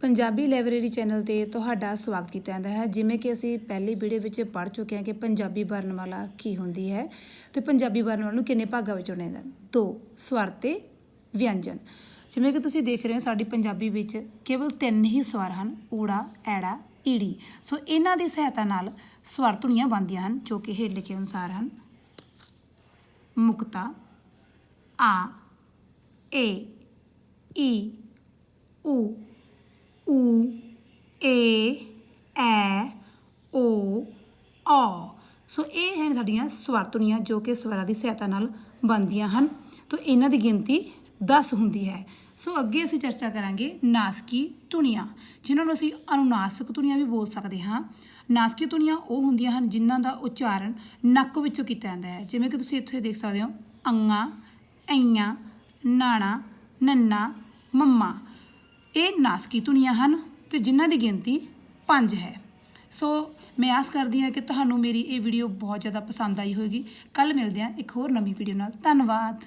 Punjabi library channel ਤੇ ਤੁਹਾਡਾ ਸਵਾਗਤ ਕੀਤਾ ਜਾਂਦਾ ਹੈ। ਜਿਵੇਂ ਕਿ ਅਸੀਂ ਪਹਿਲੀ ਵੀਡੀਓ ਵਿੱਚ ਪੜ੍ਹ ਚੁੱਕੇ ਹਾਂ ਕਿ ਪੰਜਾਬੀ ਵਰਣਮਾਲਾ ਕੀ ਹੁੰਦੀ ਹੈ ਤੇ ਪੰਜਾਬੀ ਵਰਣਮਾਲਾ ਨੂੰ ਕਿੰਨੇ ਭਾਗਾਂ ਵਿੱਚ ਵੰਡਿਆ ਜਾਂਦਾ ਦੋ, ਸਵਰ ਤੇ ਵਿਅੰਜਨ। ਜਿਵੇਂ ਕਿ ਤੁਸੀਂ ਦੇਖ ਰਹੇ ਹੋ, ਸਾਡੀ ਪੰਜਾਬੀ ਵਿੱਚ ਕੇਵਲ ਤਿੰਨ ਹੀ ਸਵਰ ਹਨ, ਊੜਾ, ਐੜਾ, ਈੜੀ। ਸੋ ਇਹਨਾਂ ਦੀ ਸਹਾਇਤਾ ਨਾਲ ਸਵਰ ਧੁਨੀਆਂ ਬਣਦੀਆਂ ਹਨ, ਜੋ ਕਿ ਹੇਠ ਲਿਖੇ ਅਨੁਸਾਰ ਹਨ। ਮੁਕਤਾ, ਆ, ਏ, ਈ ਊ ਊ ਏ ਐ ਓ ਔ। ਸੋ ਇਹ ਹਨ ਸਾਡੀਆਂ ਸਵਰ ਧੁਨੀਆਂ ਜੋ ਕਿ ਸਵਰਾਂ ਦੀ ਸਹਾਇਤਾ ਨਾਲ ਬਣਦੀਆਂ ਹਨ। ਤੋ ਇਹਨਾਂ ਦੀ ਗਿਣਤੀ 10 ਹੁੰਦੀ ਹੈ। ਸੋ ਅੱਗੇ ਅਸੀਂ ਚਰਚਾ ਕਰਾਂਗੇ ਨਾਸਕੀ ਧੁਨੀਆਂ, ਜਿਨ੍ਹਾਂ ਨੂੰ ਅਸੀਂ ਅਨੁਨਾਸਿਕ ਧੁਨੀਆਂ ਵੀ ਬੋਲ ਸਕਦੇ ਹਾਂ। ਨਾਸਕੀ ਧੁਨੀਆਂ ਉਹ ਹੁੰਦੀਆਂ ਹਨ ਜਿਨ੍ਹਾਂ ਦਾ ਉਚਾਰਨ ਨੱਕ ਵਿੱਚੋਂ ਕੀਤਾ ਜਾਂਦਾ ਹੈ। ਜਿਵੇਂ ਕਿ ਤੁਸੀਂ ਇੱਥੇ ਦੇਖ ਸਕਦੇ ਹੋ, ਅੰਗਾ, ਐਈਆਂ, ਨਾਣਾ, ਨੰਨਾ, ਮੰਮਾ। ਇਹ ਨਾਸਕੀ ਧੁਨੀਆਂ ਹਨ ਤੇ ਜਿਨ੍ਹਾਂ ਦੀ ਗਿਣਤੀ 5 ਹੈ। ਸੋ ਮੈਂ ਆਸ ਕਰਦੀ ਹਾਂ ਕਿ ਤੁਹਾਨੂੰ ਮੇਰੀ ਇਹ ਵੀਡੀਓ ਬਹੁਤ ਜ਼ਿਆਦਾ ਪਸੰਦ ਆਈ ਹੋਵੇਗੀ ਕੱਲ ਮਿਲਦੇ ਹਾਂ ਇੱਕ ਹੋਰ ਨਵੀਂ ਵੀਡੀਓ ਨਾਲ। ਧੰਨਵਾਦ।